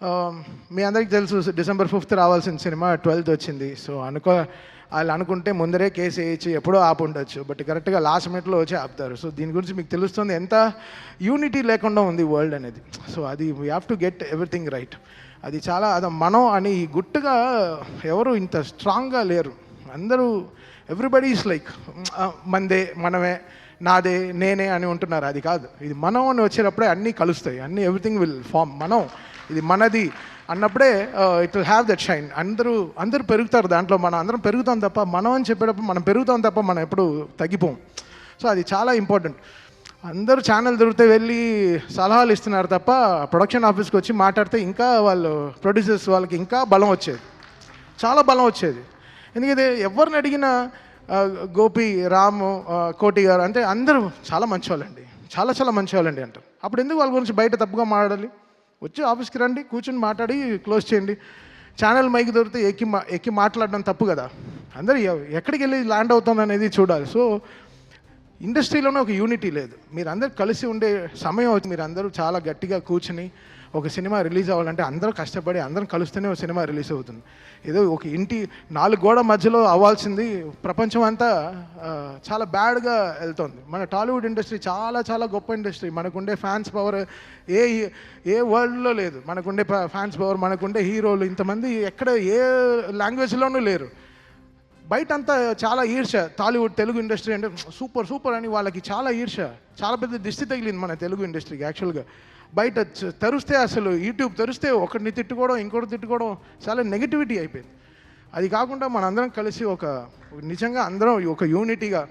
Um, మీ అందరికి తెలుసు డిసెంబర్ ఫిఫ్త్ రావాల్సిన సినిమా ట్వెల్త్ వచ్చింది. సో అనుకో వాళ్ళు అనుకుంటే ముందరే కేసు వేయించి ఎప్పుడో ఆపు ఉండొచ్చు. బట్ కరెక్ట్గా లాస్ట్ మినిట్లో వచ్చి ఆపుతారు. సో దీని గురించి మీకు తెలుస్తుంది ఎంత యూనిటీ లేకుండా ఉంది వరల్డ్ అనేది. సో అది we have to get everything right అది చాలా అది మనం అని గుట్టుగా ఎవరు ఇంత స్ట్రాంగ్గా లేరు. అందరూ ఎవ్రీబడి ఈస్ లైక్ మందే మనమే నాదే నేనే అని ఉంటున్నారు. అది కాదు. ఇది మనం అని వచ్చేటప్పుడే అన్నీ కలుస్తాయి. అన్నీ ఎవ్రీథింగ్ విల్ ఫామ్ మనం ఇది మనది అన్నప్పుడే it will have that shine అందరూ అందరూ పెరుగుతారు దాంట్లో. మనం అందరం పెరుగుతాం తప్ప మనం అని చెప్పేటప్పుడు మనం పెరుగుతాం తప్ప మనం ఎప్పుడు తగ్గిపోం. సో అది చాలా ఇంపార్టెంట్ అందరూ ఛానల్ దొరికితే వెళ్ళి సలహాలు ఇస్తున్నారు తప్ప ప్రొడక్షన్ ఆఫీస్కి వచ్చి మాట్లాడితే ఇంకా వాళ్ళు ప్రొడ్యూసర్స్ వాళ్ళకి ఇంకా బలం వచ్చేది. చాలా బలం వచ్చేది. ఎందుకంటే ఎవరిని అడిగినా గోపి రాము కోటి గారు అంటే అందరూ చాలా మంచివాళ్ళండి చాలా చాలా మంచివాళ్ళండి అంటారు. అప్పుడు ఎందుకు వాళ్ళ గురించి బయట తప్పుగా మాట్లాడాలి? వచ్చి ఆఫీస్కి రండి కూర్చొని మాట్లాడి క్లోజ్ చేయండి. ఛానల్ మైక్ దొరికితే ఎక్కి మా ఎక్కి మాట్లాడడం తప్పు కదా. అందరూ ఎక్కడికి వెళ్ళి ల్యాండ్ అవుతుంది అనేది చూడాలి. సో ఇండస్ట్రీలోనే ఒక యూనిటీ లేదు. మీరు కలిసి ఉండే సమయం అవుతుంది. మీరు అందరూ చాలా గట్టిగా కూర్చుని ఒక సినిమా రిలీజ్ అవ్వాలంటే అందరూ కష్టపడి అందరం కలుస్తూనే ఒక సినిమా రిలీజ్ అవుతుంది. ఏదో ఒక ఇంటి నాలుగు గోడ మధ్యలో అవ్వాల్సింది ప్రపంచం అంతా చాలా బ్యాడ్గా వెళ్తుంది. మన టాలీవుడ్ ఇండస్ట్రీ చాలా చాలా గొప్ప ఇండస్ట్రీ. మనకుండే ఫ్యాన్స్ పవర్ ఏ ఏ వరల్డ్లో లేదు. మనకుండే ఫ్యాన్స్ పవర్ మనకుండే హీరోలు ఇంతమంది ఎక్కడ ఏ లాంగ్వేజ్లోనూ లేరు. బయట అంతా చాలా ఈర్ష. టాలీవుడ్ తెలుగు ఇండస్ట్రీ అంటే సూపర్ సూపర్ అని వాళ్ళకి చాలా ఈర్ష. చాలా పెద్ద దిష్టి తగిలింది మన తెలుగు ఇండస్ట్రీకి యాక్చువల్గా. బయట చ- తెరిస్తే అసలు యూట్యూబ్ తెరిస్తే ఒకరిని తిట్టుకోవడం ఇంకోటి తిట్టుకోవడం చాలా నెగిటివిటీ అయిపోయింది. అది కాకుండా మనందరం కలిసి ఒక నిజంగా అందరం ఒక యూనిటీగా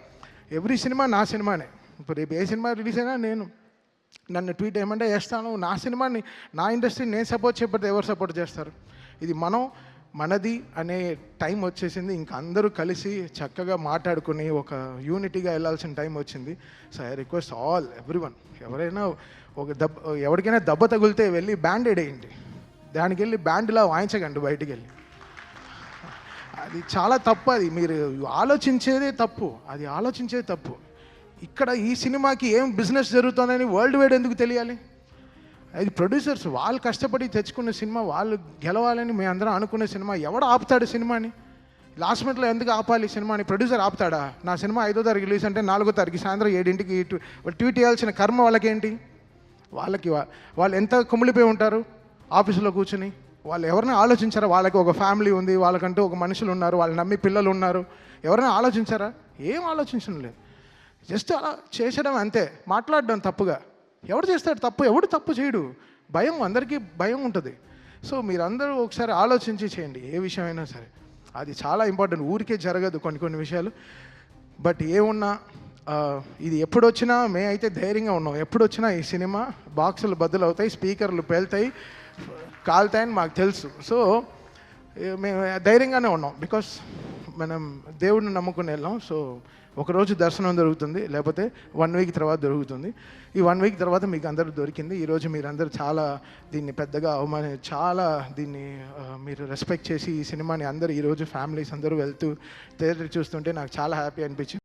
ఎవ్రీ సినిమా నా సినిమానే. ఇప్పుడు రేపు ఏ సినిమా రిలీజ్ అయినా నేను నన్ను ట్వీట్ ఏమంటే చేస్తాను నా సినిమాని నా ఇండస్ట్రీ నేను సపోర్ట్ చేయకపోతే ఎవరు సపోర్ట్ చేస్తారు? ఇది మనం మనది అనే టైం వచ్చేసింది. ఇంకా అందరూ కలిసి చక్కగా మాట్లాడుకుని ఒక యూనిటీగా వెళ్ళాల్సిన టైం వచ్చింది. So I request all every one ఎవరైనా ఒక దెబ్బ ఎవరికైనా దెబ్బ తగిలితే వెళ్ళి బ్యాండెడ్ వేయండి. దానికి వెళ్ళి బ్యాండ్లా వాయించకండి బయటికి వెళ్ళి అది చాలా తప్పు అది. మీరు ఆలోచించేదే తప్పు. అది ఆలోచించేది తప్పు. ఇక్కడ ఈ సినిమాకి ఏం బిజినెస్ జరుగుతుందని వరల్డ్ వైడ్ ఎందుకు తెలియాలి? అది ప్రొడ్యూసర్స్ వాళ్ళు కష్టపడి తెచ్చుకున్న సినిమా వాళ్ళు గెలవాలని మేము అందరం అనుకునే సినిమా. ఎవడు ఆపుతాడు సినిమాని? లాస్ట్ మినిట్లో ఎందుకు ఆపాలి సినిమాని? ప్రొడ్యూసర్ ఆపుతాడా? నా సినిమా ఐదో తారీఖు రిలీజ్ అంటే నాలుగో తారీఖు సాయంత్రం ఏడింటికి ట్వీట్ చేయాల్సిన కర్మ వాళ్ళకేంటి? వాళ్ళకి వాళ్ళు ఎంత కుమిలిపోయి ఉంటారు? ఆఫీసులో కూర్చుని. వాళ్ళు ఎవరిని ఆలోచించారా? వాళ్ళకి ఒక ఫ్యామిలీ ఉంది వాళ్ళకంటూ ఒక మనుషులు ఉన్నారు వాళ్ళు నమ్మి పిల్లలు ఉన్నారు. ఎవరైనా ఆలోచించారా? ఏం ఆలోచించడం లేదు. జస్ట్ అలా చేసడం అంతే. మాట్లాడడం తప్పుగా. ఎవడు చేస్తాడు తప్పు? ఎవడు తప్పు చేయడు. భయం అందరికీ భయం ఉంటుంది. సో మీరందరూ ఒకసారి ఆలోచించి చేయండి. ఏ విషయమైనా సరే. అది చాలా ఇంపార్టెంట్. ఊరికే జరగదు కొన్ని కొన్ని విషయాలు. బట్ ఏమున్నా ఇది ఎప్పుడు వచ్చినా అయితే ధైర్యంగా ఉన్నాం. ఎప్పుడు వచ్చినా ఈ సినిమా బాక్సులు బద్దలు అవుతాయి స్పీకర్లు పేలుతాయి కాలుతాయని మాకు తెలుసు. సో మేము ధైర్యంగానే ఉన్నాం. బికాస్ మనం దేవుడిని నమ్ముకుని వెళ్ళాం. సో ఒకరోజు దర్శనం దొరుకుతుంది లేకపోతే వన్ వీక్ తర్వాత దొరుకుతుంది. ఈ వన్ వీక్ తర్వాత మీకు అందరూ దొరికింది. ఈరోజు మీరందరూ చాలా దీన్ని పెద్దగా అవమాన చాలా దీన్ని మీరు రెస్పెక్ట్ చేసి ఈ సినిమాని అందరూ ఈరోజు ఫ్యామిలీస్ అందరూ వెళ్తూ థియేటర్ చూస్తుంటే నాకు చాలా హ్యాపీ అనిపించింది.